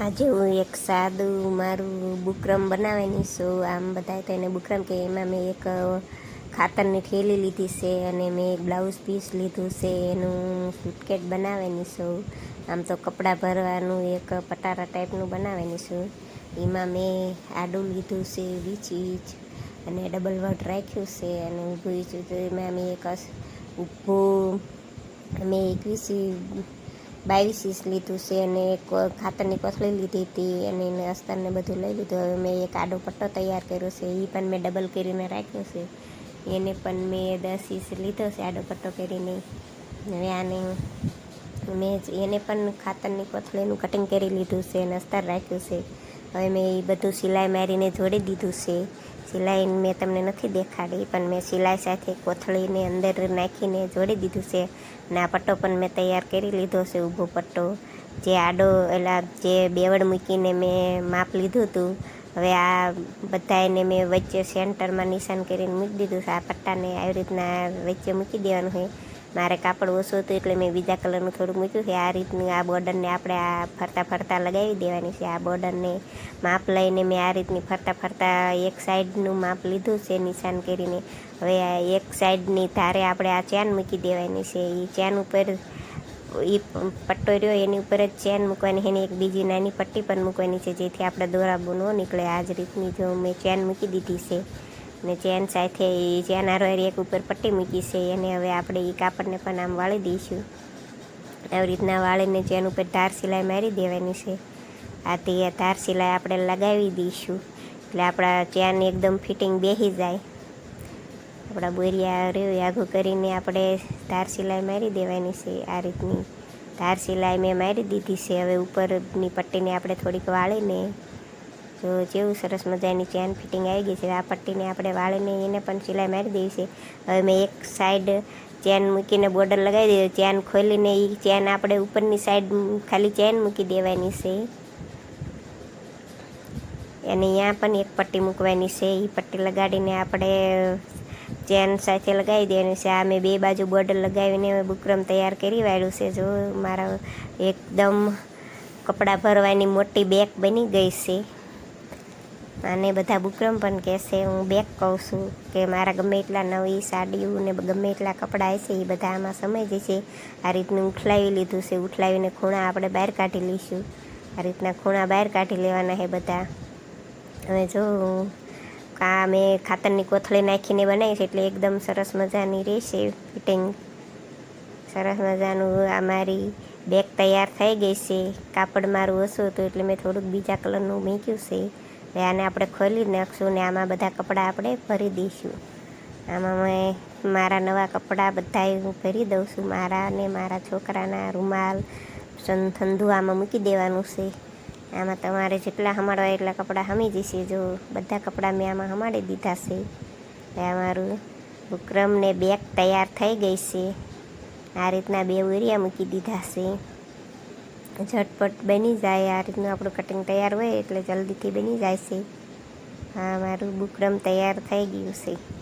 આજે હું એક સાદું મારું બુકરમ બનાવવાની છું. આમ બધાય તો એને બુકરમ કે એમાં મેં એક ખાતરની થેલી લીધી છે અને મેં એક બ્લાઉઝ પીસ લીધું છે. એનું સુટકેટ બનાવવાની છું. આમ તો કપડાં ભરવાનું એક પટારા ટાઈપનું બનાવવાની છું. એમાં મેં આડું લીધું છે વીચીજ અને ડબલ વટ રાખ્યું છે અને ઊભું ઇંચ એમાં મેં એક ઊભું મેં એકવીસ બાવીસ ઇંચ લીધું છે અને એક ખાતરની કોથળી લીધી હતી અને એને અસ્તરને બધું લઈ લીધું. હવે મેં એક આડો પટ્ટો તૈયાર કર્યો છે. એ પણ મેં ડબલ કરીને રાખ્યો છે. એને પણ મેં દસ ઇંચ લીધો છે આડો પટ્ટો કરીને. હવે આને મેં એને પણ ખાતરની કોથળીનું કટિંગ કરી લીધું છે અને અસ્તર રાખ્યું છે. હવે મેં એ બધું સિલાઈ મારીને જોડી દીધું છે. સિલાઈ મેં તમને નથી દેખાડી, પણ મેં સિલાઈ સાથે કોથળીને અંદર નાખીને જોડી દીધું છે અને આ પટ્ટો પણ મેં તૈયાર કરી લીધો છે, ઊભો પટ્ટો. જે આડો એલા જે બેવડ મૂકીને મેં માપ લીધું હતું, હવે આ બધાને મેં વચ્ચે સેન્ટરમાં નિશાન કરીને મૂકી દીધું છે. આ પટ્ટાને આવી રીતના વચ્ચે મૂકી દેવાનું છે. મારે કાપડ ઓછું હતું એટલે મેં બીજા કલરનું થોડું મૂક્યું છે. આ રીતનું આ બોર્ડરને આપણે આ ફરતા ફરતા લગાવી દેવાની છે. આ બોર્ડરને માપ લઈને મેં આ રીતની ફરતા ફરતા એક સાઈડનું માપ લીધું છે નિશાન કરીને. હવે આ એક સાઈડની ધારે આપણે આ ચેન મૂકી દેવાની છે. એ ચેન ઉપર એ પટ્ટો રહ્યો એની ઉપર જ ચેન મૂકવાની એની એક બીજી નાની પટ્ટી પણ મૂકવાની છે જેથી આપણે દોરાબુ ન નીકળે. આ જ રીતની જો મેં ચેન મૂકી દીધી છે. ને ચેન સાથે એ ચેન હારવારી એક ઉપર પટ્ટી મૂકી છે અને હવે આપણે એ કાપડને પણ આમ વાળી દઈશું. આવી રીતના વાળીને ચેન ઉપર ધાર સિલાઈ મારી દેવાની છે. આ તે ધાર સિલાઈ આપણે લગાવી દઈશું. એટલે આપણા ચેન એકદમ ફિટિંગ બેસી જાય. આપણા બોરિયા રહ્યું આઘું કરીને આપણે ધાર સિલાઈ મારી દેવાની છે. આ રીતની ધાર સિલાઈ મેં મારી દીધી છે. હવે ઉપરની પટ્ટીને આપણે થોડીક વાળીને જો જેવું સરસ મજાની ચેન ફિટિંગ આવી ગઈ છે. આ પટ્ટીને આપણે વાળીને એને પણ સિલાઈ મારી દઈએ છે. હવે મેં એક સાઈડ ચેન મૂકીને બોર્ડર લગાવી દીધી. ચેન ખોલીને એ ચેન આપણે ઉપરની સાઈડ ખાલી ચેન મૂકી દેવાની છે. અને અહીંયા પણ એક પટ્ટી મૂકવાની છે. એ પટ્ટી લગાડીને આપણે ચેન સાથે લગાવી દેવાની છે. આ મેં બે બાજુ બોર્ડર લગાવીને બુકરમ તૈયાર કરી વાળ્યું છે. જો મારા એકદમ કપડાં ભરવાની મોટી બેગ બની ગઈ છે. અને બધા બુકરમ પણ કહેશે, હું બેગ કહું છું કે મારા ગમે એટલા નવી સાડીઓ ને ગમે એટલા કપડાં હશે, એ બધા આમાં સમય જશે. આ રીતનું ઉઠલાવી લીધું છે. ઉઠલાવીને ખૂણા આપણે બહાર કાઢી લઈશું. આ રીતના ખૂણા બહાર કાઢી લેવાના છે બધા. હવે જો આ મેં ખાતરની કોથળી નાખીને બનાવી છે એટલે એકદમ સરસ મજાની રહેશે ફિટિંગ. સરસ મજાનું આ મારી બેગ તૈયાર થઈ ગઈ છે. કાપડ મારું હશું હતું એટલે મેં થોડુંક બીજા કલરનું મૂક્યું છે. હવે આને આપણે ખોલી નાખશું ને આમાં બધા કપડાં આપણે ભરી દઈશું. આમાં મેં મારા નવા કપડાં બધા હું ભરી દઉં છું. મારા અને મારા છોકરાના રૂમાલ ઠંડુ આમાં મૂકી દેવાનું છે. આમાં તમારે જેટલા હમાડવા એટલા કપડાં હમી જશે. જો બધા કપડાં મેં આમાં હમાડી દીધા છે. હવે અમારું વિક્રમને બેગ તૈયાર થઈ ગઈ છે. આ રીતના બે ઉરિયા મૂકી દીધા છે. ઝટપટ બની જાય. આ રીતનું આપણું કટિંગ તૈયાર હોય એટલે જલ્દીથી બની જાય છે. હા, મારું બુકરમ તૈયાર થઈ ગયું છે.